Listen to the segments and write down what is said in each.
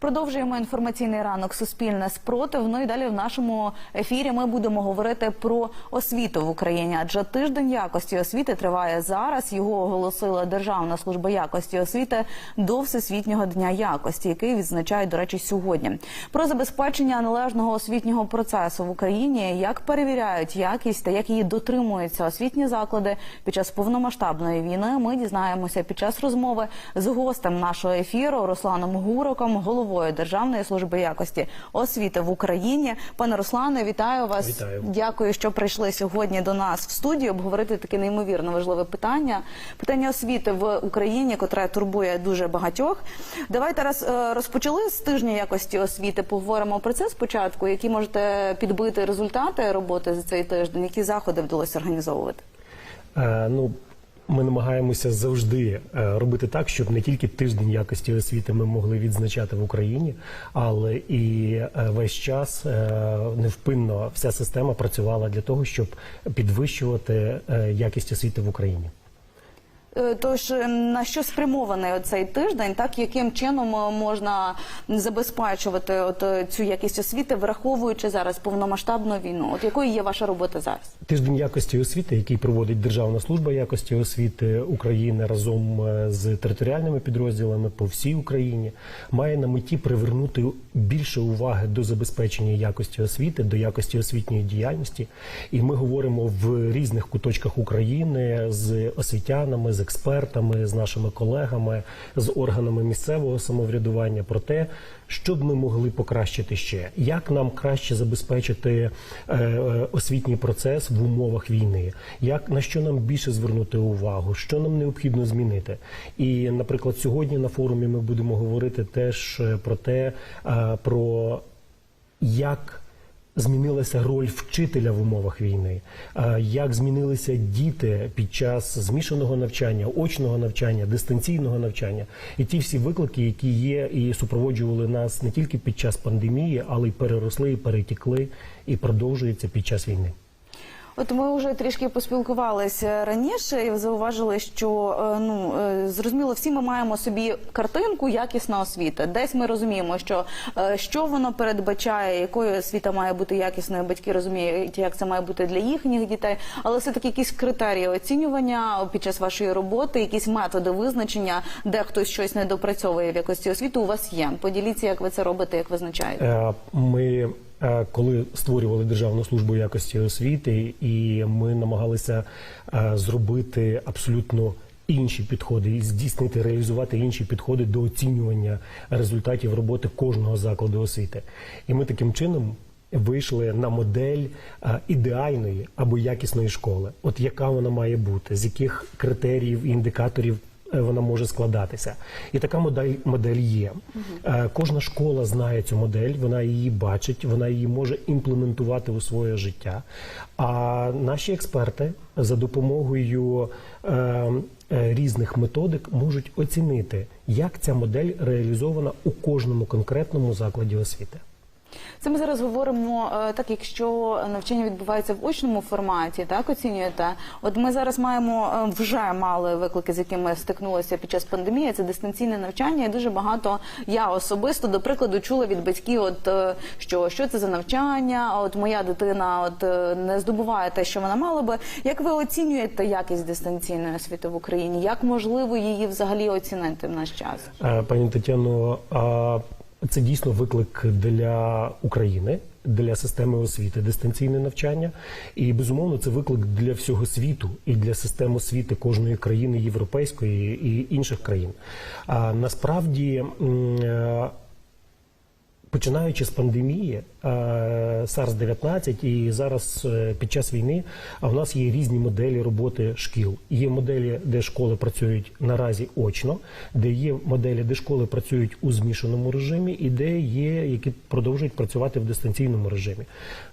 Продовжуємо інформаційний ранок Суспільне спротив. Ну і далі в нашому ефірі ми будемо говорити про освіту в Україні. Адже тиждень якості освіти триває зараз. Його оголосила Державна служба якості освіти до Всесвітнього дня якості, який відзначають, до речі, сьогодні. Про забезпечення належного освітнього процесу в Україні, як перевіряють якість та як її дотримуються освітні заклади під час повномасштабної війни. Ми дізнаємося під час розмови з гостем нашого ефіру Русланом Гуроком, головою Державної служби якості освіти в Україні. Пане Руслане, вітаю вас. Вітаю. Дякую, що прийшли сьогодні до нас в студію обговорити таке неймовірно важливе питання. Питання освіти в Україні, котре турбує дуже багатьох. Давайте раз розпочали з тижня якості освіти. Поговоримо про це спочатку. Які можете підбити результати роботи за цей тиждень? Які заходи вдалося організовувати? Е, ну, ми намагаємося завжди е, робити так, щоб не тільки тиждень якості освіти ми могли відзначати в Україні, але і е, весь час е, невпинно вся система працювала для того, щоб підвищувати якість освіти в Україні. Е, Тож е, на що спрямований цей тиждень? Так яким чином е, можна забезпечувати от цю якість освіти, враховуючи зараз повномасштабну війну? От якою є ваша робота зараз? Тиждень якості освіти, який проводить Державна служба якості освіти України разом з територіальними підрозділами по всій Україні, має на меті привернути більше уваги до забезпечення якості освіти, до якості освітньої діяльності. І ми говоримо в різних куточках України з освітянами, з експертами, з нашими колегами, з органами місцевого самоврядування про те, що б ми могли покращити ще, як нам краще забезпечити е, е, освітній процес в умовах війни, як на що нам більше звернути увагу, що нам необхідно змінити. І, наприклад, сьогодні на форумі ми будемо говорити теж е, про те, про як змінилася роль вчителя в умовах війни, як змінилися діти під час змішаного навчання, очного навчання, дистанційного навчання, і ті всі виклики, які є і супроводжували нас не тільки під час пандемії, але й переросли, і перетікли, і продовжуються під час війни. От ми вже трішки поспілкувалися раніше і зауважили, що е, ну е, зрозуміло, всі ми маємо собі картинку якісна освіта. Десь ми розуміємо, що е, що воно передбачає, якою освіта має бути якісною. Батьки розуміють, як це має бути для їхніх дітей, але все таки якісь критерії оцінювання під час вашої роботи, якісь методи визначення, де хтось щось не допрацьовує в якості освіти. У вас є. Поділіться, як ви це робите, як визначаєте. Ми коли створювали Державну службу якості освіти, і ми намагалися е, зробити абсолютно інші підходи і здійснити, реалізувати інші підходи до оцінювання результатів роботи кожного закладу освіти. І ми таким чином. Вийшли на модель е, ідеальної або якісної школи, от яка вона має бути, з яких критеріїв і індикаторів е, вона може складатися. І така модель, модель є. Е, Кожна школа знає цю модель, вона її бачить, вона її може імплементувати у своє життя. А наші експерти за допомогою е, е, різних методик можуть оцінити, як ця модель реалізована у кожному конкретному закладі освіти. Це ми зараз говоримо е, так, якщо навчання відбувається в очному форматі, так оцінюєте. От ми зараз маємо е, вже мали виклики, з якими стикнулися під час пандемії. Це дистанційне навчання. І дуже багато я особисто до прикладу чула від батьків, от е, що, що це за навчання. От моя дитина от не здобуває те, що вона мала би. Як ви оцінюєте якість дистанційної освіти в Україні? Як можливо її взагалі оцінити в наш час? Пані Тетяно, а це дійсно виклик для України, для системи освіти, дистанційне навчання. І безумовно, це виклик для всього світу і для систем освіти кожної країни європейської і інших країн. А насправді. Починаючи з пандемії е, SARS-19 і зараз е, під час війни, а в нас є різні моделі роботи шкіл. Є моделі, де школи працюють наразі очно, де є моделі, де школи працюють у змішаному режимі, і де є, які продовжують працювати в дистанційному режимі.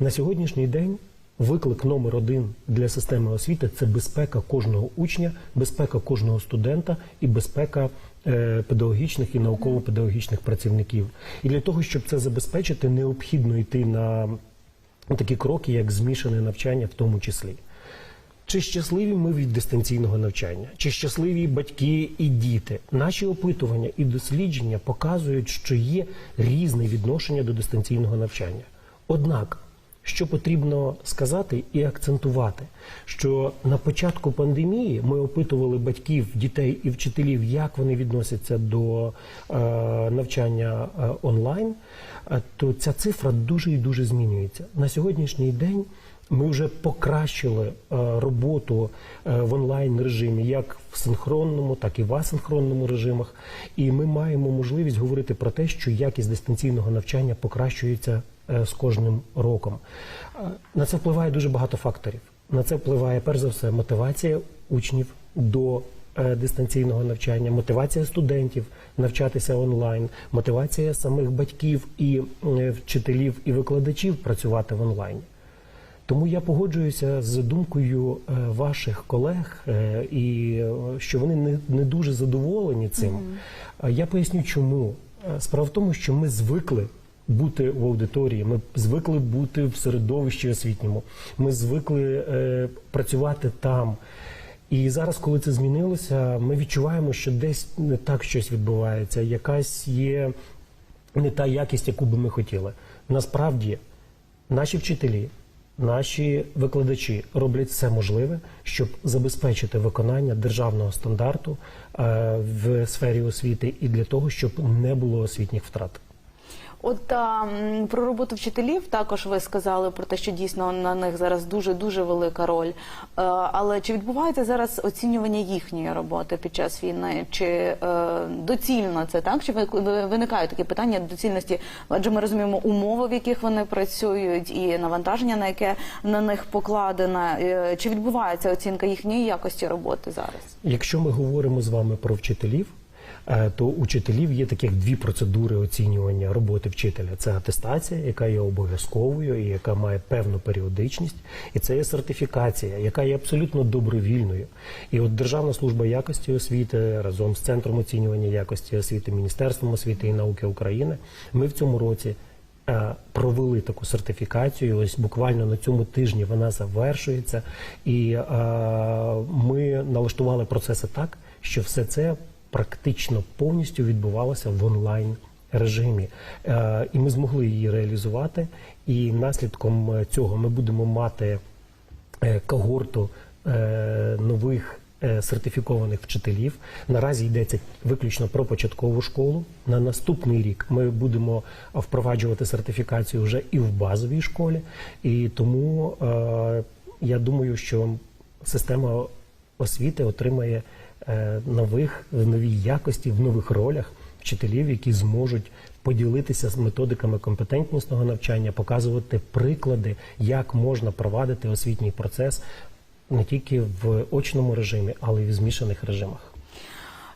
На сьогоднішній день Виклик номер один для системи освіти це безпека кожного учня, безпека кожного студента і безпека педагогічних і науково-педагогічних працівників. І для того, щоб це забезпечити, необхідно йти на такі кроки, як змішане навчання, в тому числі. Чи щасливі ми від дистанційного навчання? Чи щасливі батьки і діти? Наші опитування і дослідження показують, що є різне відношення до дистанційного навчання. Однак, що потрібно сказати і акцентувати, що на початку пандемії ми опитували батьків, дітей і вчителів, як вони відносяться до е, навчання е, онлайн, е, то ця цифра дуже і дуже змінюється. На сьогоднішній день ми вже покращили е, роботу е, в онлайн режимі, як в синхронному, так і в асинхронному режимах. І ми маємо можливість говорити про те, що якість дистанційного навчання покращується з кожним роком. Е, На це впливає дуже багато факторів. На це впливає перш за все мотивація учнів до е, дистанційного навчання, мотивація студентів навчатися онлайн, мотивація самих батьків і е, вчителів і викладачів працювати в онлайні. Тому я погоджуюся з думкою е, ваших колег, е, і е, що вони не, не дуже задоволені цим. А Я поясню, чому. Е, Справа в тому, що ми звикли бути в аудиторії, ми звикли бути в середовищі освітньому, ми звикли е, працювати там. І зараз, коли це змінилося, ми відчуваємо, що десь не так щось відбувається, якась є не та якість, яку би ми хотіли. Насправді, наші вчителі, наші викладачі роблять все можливе, щоб забезпечити виконання державного стандарту е, в сфері освіти і для того, щоб не було освітніх втрат. От а, про роботу вчителів також ви сказали про те, що дійсно на них зараз дуже дуже велика роль. Е, але чи відбувається зараз оцінювання їхньої роботи під час війни? Чи е, доцільно це так? Чи ви- ви- виникають такі питання доцільності? Адже ми розуміємо умови, в яких вони працюють, і навантаження, на яке на них покладене. Чи відбувається оцінка їхньої якості роботи зараз? Якщо ми говоримо з вами про вчителів, то у вчителів є таких дві процедури оцінювання роботи вчителя: це атестація, яка є обов'язковою і яка має певну періодичність, і це є сертифікація, яка є абсолютно добровільною. І от Державна служба якості освіти разом з центром оцінювання якості освіти, Міністерством освіти і науки України, ми в цьому році. е, Провели таку сертифікацію. Ось буквально на цьому тижні вона завершується, і е, ми налаштували процеси так, що все це практично повністю відбувалося в онлайн режимі. Е, і ми змогли її реалізувати. І наслідком е, цього ми будемо мати е, когорту нових сертифікованих вчителів. Наразі йдеться виключно про початкову школу. На наступний рік ми будемо впроваджувати сертифікацію вже і в базовій школі. І тому я думаю, що система освіти отримає нових в новій якості, в нових ролях вчителів, які зможуть поділитися з методиками компетентнісного навчання, показувати приклади, як можна провадити освітній процес не тільки в очному режимі, але й в змішаних режимах.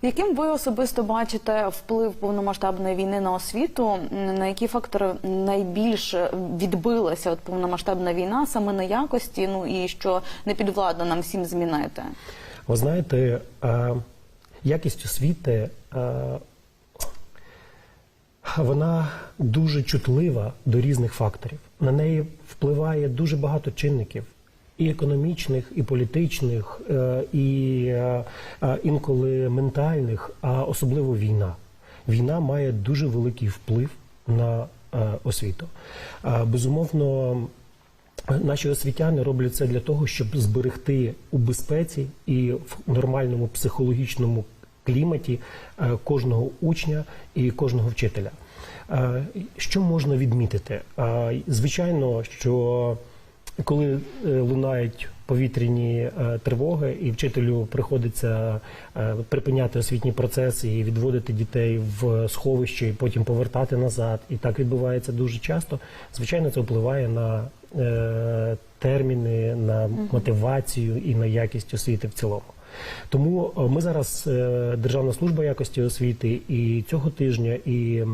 Яким ви особисто бачите вплив повномасштабної війни на освіту? На які фактори найбільше відбилася от повномасштабна війна саме на якості? Ну і що не підвладно нам всім змінити? Ви знаєте, е, якість освіти е, вона дуже чутлива до різних факторів. На неї впливає дуже багато чинників. І економічних, і політичних, е, і інколи ментальних, а особливо війна. Війна має дуже великий вплив на освіту. Безумовно, Наші освітяни роблять це для того, щоб зберегти у безпеці і в нормальному психологічному кліматі е, кожного учня і кожного вчителя. Е, Що можна відмітити? Е, Звичайно, що коли лунають повітряні е, тривоги, і вчителю приходиться е, припиняти освітній процес і відводити дітей в сховище, і потім повертати назад, і так відбувається дуже часто. Звичайно, це впливає на е, терміни, на мотивацію і на якість освіти в цілому. Тому ми зараз Державна служба якості освіти і цього тижня, і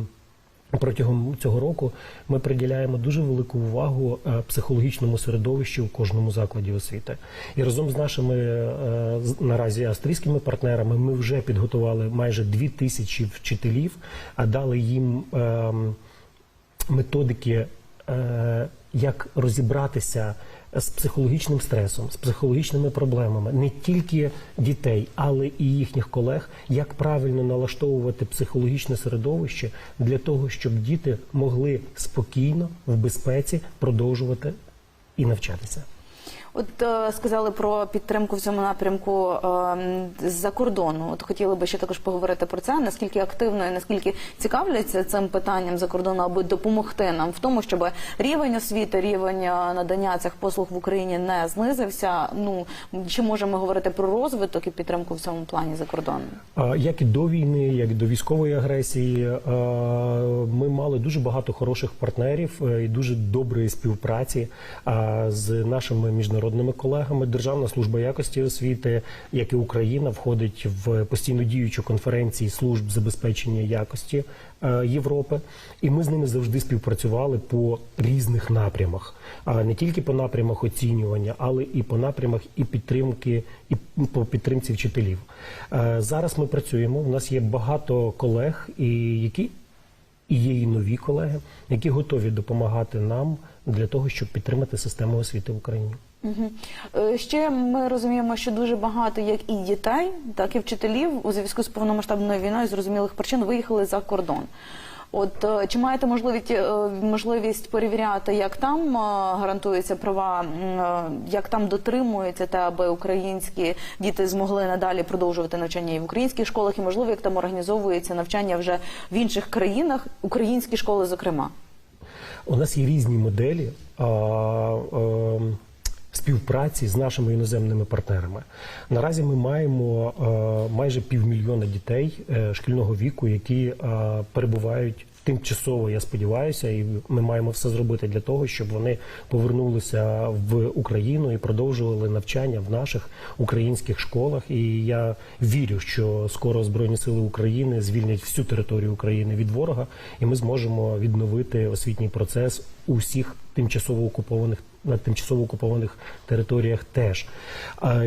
протягом цього року ми приділяємо дуже велику увагу е, психологічному середовищу в кожному закладі освіти. І разом з нашими е, наразі австрійськими партнерами ми вже підготували майже дві тисячі вчителів, а дали їм. ем, методики, е, як розібратися з психологічним стресом, з психологічними проблемами не тільки дітей, але і їхніх колег, як правильно налаштовувати психологічне середовище для того, щоб діти могли спокійно в безпеці продовжувати і навчатися. От е, сказали про підтримку в цьому напрямку е, з-за кордону. От хотіли би ще також поговорити про це. Наскільки активно і наскільки цікавляться цим питанням за кордону, аби допомогти нам в тому, щоб рівень освіти, рівень е, надання цих послуг в Україні не знизився. Ну чи можемо говорити про розвиток і підтримку в цьому плані за кордоном? Як і до війни, як і до військової агресії, ми мали дуже багато хороших партнерів і дуже доброї співпраці з нашими міжнародними колегами. Державна служба якості освіти, як і Україна, входить в постійно діючу конференції служб забезпечення якості е, Європи, і ми з ними завжди співпрацювали по різних напрямах, а не тільки по напрямах оцінювання, але і по напрямах і підтримки, і по підтримці вчителів. Е, Зараз ми працюємо. У нас є багато колег, і які і є і нові колеги, які готові допомагати нам для того, щоб підтримати систему освіти в Україні. Е, Ще ми розуміємо, що дуже багато як і дітей, так і вчителів у зв'язку з повномасштабною війною зрозумілих причин виїхали за кордон. От е, чи маєте можливість е, можливість перевіряти, як там гарантуються права, як там дотримуються те, аби українські діти змогли надалі продовжувати навчання і в українських школах, і можливо, як там організовується навчання вже в інших країнах, українські школи, зокрема? У нас є різні моделі а, е, співпраці з нашими іноземними партнерами. Наразі ми маємо е, майже півмільйона дітей е, шкільного віку, які е, перебувають. Тимчасово, я сподіваюся, і ми маємо все зробити для того, щоб вони повернулися в Україну і продовжували навчання в наших українських школах. І я вірю, що скоро Збройні сили України звільнять всю територію України від ворога, і ми зможемо відновити освітній процес у всіх тимчасово окупованих на тимчасово окупованих територіях. Теж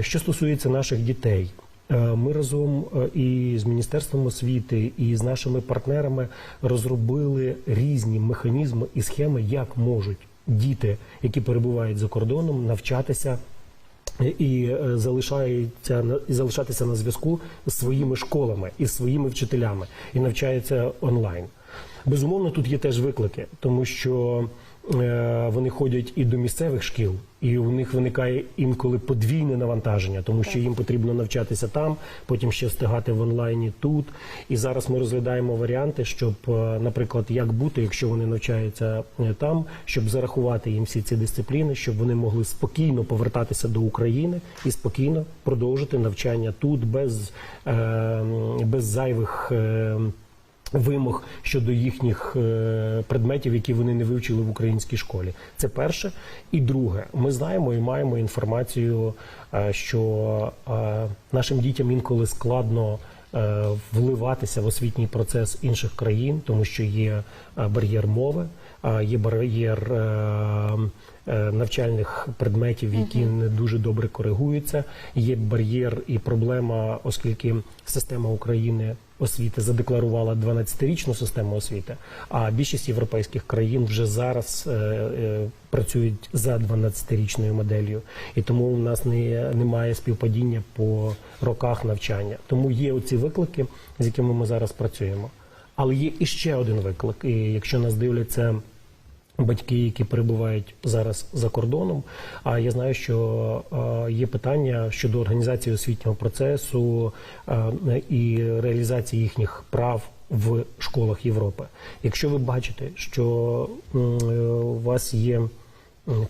що стосується наших дітей. Е, Ми разом е, і з міністерством освіти, і з нашими партнерами розробили різні механізми і схеми, як можуть діти, які перебувають за кордоном, навчатися і е, залишаються на і залишатися на зв'язку з своїми школами і своїми вчителями і навчаються онлайн. Безумовно, тут є теж виклики, тому що вони ходять і до місцевих шкіл, і у них виникає інколи подвійне навантаження, тому що їм потрібно навчатися там, потім ще встигати в онлайні тут. І зараз ми розглядаємо варіанти, щоб, е, наприклад, як бути, якщо вони навчаються е, там, щоб зарахувати їм всі ці дисципліни, щоб вони могли спокійно повертатися до України і спокійно продовжити навчання тут без, е, без зайвих. Вимог щодо їхніх е, предметів, які вони не вивчили в українській школі, це перше. І друге, ми знаємо і маємо інформацію, е, що е, нашим дітям інколи складно вливатися в освітній процес інших країн, тому що є бар'єр мови, є бар'єр навчальних предметів, які не дуже добре коригуються. Є бар'єр і проблема, оскільки система України освіти задекларувала 12-річну систему освіти, а більшість європейських країн вже зараз е, е, працюють за 12-річною моделлю, і тому у нас не, немає співпадіння по роках навчання. Тому є оці виклики, з якими ми зараз працюємо. Але є іще один виклик, і якщо нас дивляться батьки, які перебувають зараз за кордоном. А я знаю, що е, є питання щодо організації освітнього процесу е, і реалізації їхніх прав в школах Європи. Якщо ви бачите, що е, у вас є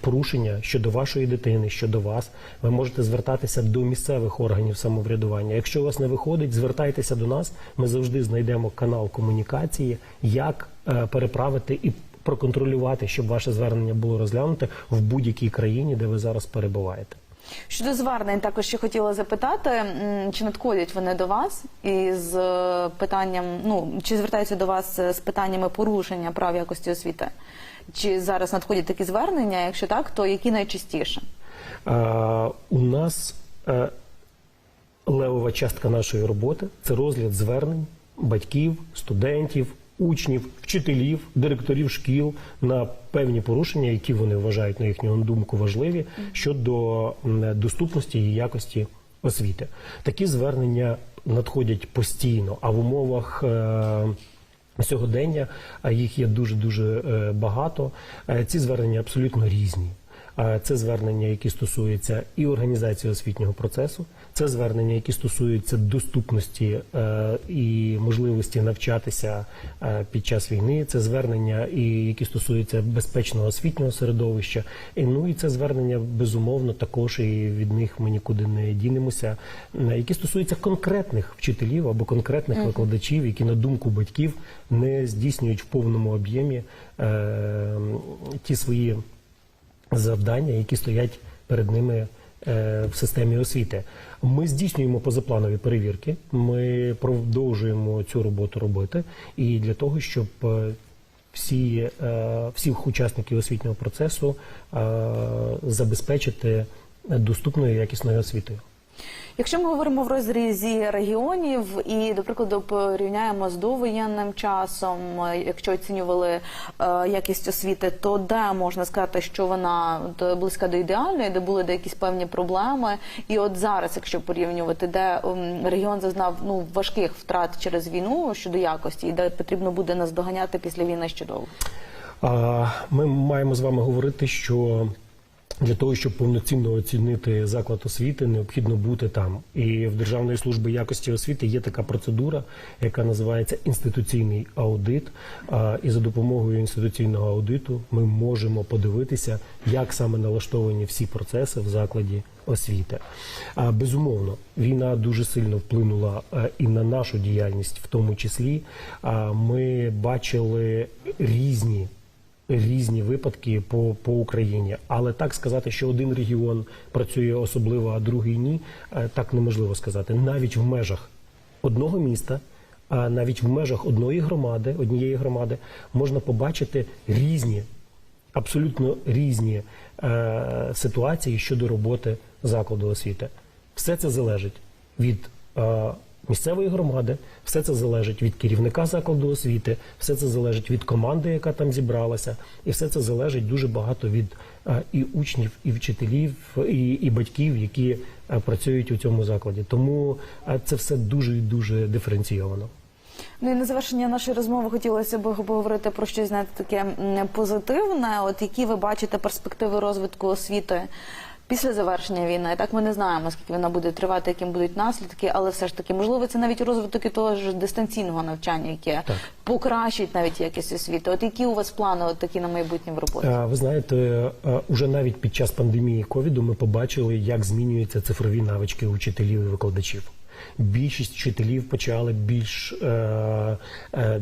порушення щодо вашої дитини, щодо вас, ви можете звертатися до місцевих органів самоврядування. Якщо у вас не виходить, звертайтеся до нас. Ми завжди знайдемо канал комунікації, як переправити і проконтролювати, щоб ваше звернення було розглянуте в будь-якій країні, де ви зараз перебуваєте. Щодо звернень, також ще хотіла запитати, чи надходять вони до вас із е, питанням, ну чи звертаються до вас е, з питаннями порушення прав якості освіти? Чи зараз надходять такі звернення? Якщо так, то які найчастіше? Е, у нас е, левова частка нашої роботи це розгляд звернень батьків, студентів, учнів, вчителів, директорів шкіл на певні порушення, які вони вважають на їхню думку важливі щодо доступності і якості освіти. Такі звернення надходять постійно, а в умовах. е, Сьогодення їх є дуже дуже багато. Е, Ці звернення абсолютно різні. Це звернення, які стосуються і організації освітнього процесу, це звернення, які стосуються доступності е, і можливості навчатися е, під час війни. Це звернення, і які стосуються безпечного освітнього середовища. І ну і це звернення безумовно також і від них ми нікуди не дінемося. Які стосуються конкретних вчителів або конкретних викладачів, які на думку батьків не здійснюють в повному об'ємі е, ті свої завдання, які стоять перед ними е, в системі освіти. Ми здійснюємо позапланові перевірки. Ми продовжуємо цю роботу робити, і для того, щоб е, всі, е, всіх учасників освітнього процесу забезпечити доступною якісною освітою. Якщо ми говоримо в розрізі регіонів і, до прикладу, порівняємо з довоєнним часом, якщо оцінювали е, якість освіти, то де можна сказати, що вона близька до ідеальної, де були де певні проблеми, і от зараз, якщо порівнювати, де регіон зазнав ну важких втрат через війну щодо якості, і де потрібно буде наздоганяти після війни ще довго. Ми маємо з вами говорити, що для того, щоб повноцінно оцінити заклад освіти, необхідно бути там. І в Державної служби якості освіти є така процедура, яка називається інституційний аудит. І за допомогою інституційного аудиту ми можемо подивитися, як саме налаштовані всі процеси в закладі освіти. Безумовно, війна дуже сильно вплинула е, і на нашу діяльність, в тому числі. Ми бачили різні різні випадки по, по Україні. Але так сказати, що один регіон працює особливо, а другий ні, е, так неможливо сказати. Навіть в межах одного міста, а навіть в межах одної громади, однієї громади, можна побачити різні, абсолютно різні е, ситуації щодо роботи закладу освіти. Все це залежить від е, місцевої громади, все це залежить від керівника закладу освіти, все це залежить від команди, яка там зібралася, і все це залежить дуже багато від е, і учнів, і вчителів, і, і батьків, які е, працюють у цьому закладі. Тому е, це все дуже і дуже диференційовано. Ну і на завершення нашої розмови хотілося б поговорити про щось знаєте, таке позитивне. От які ви бачите перспективи розвитку освіти після завершення війни? Так ми не знаємо, скільки вона буде тривати, яким будуть наслідки, але все ж таки, можливо, це навіть розвиток і того ж дистанційного навчання, яке Так. покращить навіть якість освіти. От які у вас плани от такі на майбутнє в роботі? Е, Ви знаєте, е, уже навіть під час пандемії ковіду ми побачили, як змінюються цифрові навички учителів і викладачів. Більшість вчителів почали більш е, е,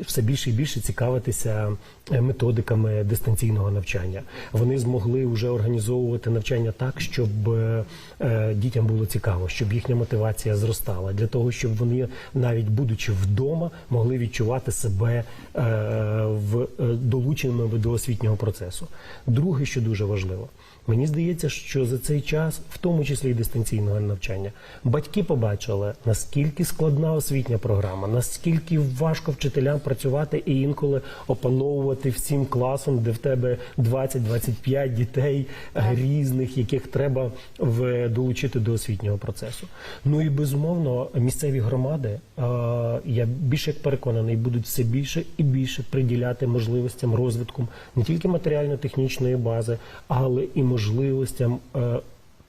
все більше і більше цікавитися е, методиками дистанційного навчання. Вони змогли вже організовувати навчання так, щоб дітям було цікаво, щоб їхня мотивація зростала, для того, щоб вони навіть будучи вдома, могли відчувати себе в долученими до освітнього процесу. Друге, що дуже важливо, мені здається, що за цей час, в тому числі і дистанційного навчання, батьки побачили, наскільки складна освітня програма, наскільки важко вчителям працювати і інколи опановувати всім класом, де в тебе 20-25 дітей різних, яких треба в, долучити до освітнього процесу. Ну і безумовно, місцеві громади, я більше як переконаний, будуть все більше і більше приділяти можливостям розвитку не тільки матеріально-технічної бази, але і можливостям. е,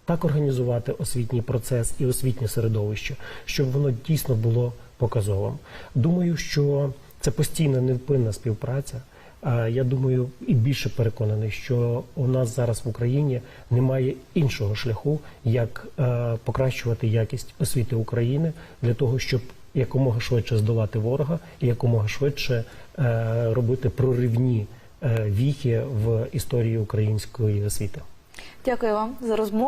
так організувати освітній процес і освітнє середовище, щоб воно дійсно було показовим. Думаю, що це постійна невпинна співпраця. Е, Я думаю, і більше переконаний, що у нас зараз в Україні немає іншого шляху, як е, покращувати якість освіти України для того, щоб якомога швидше здолати ворога і якомога швидше робити проривні віхи в історії української освіти. Дякую вам за розмову.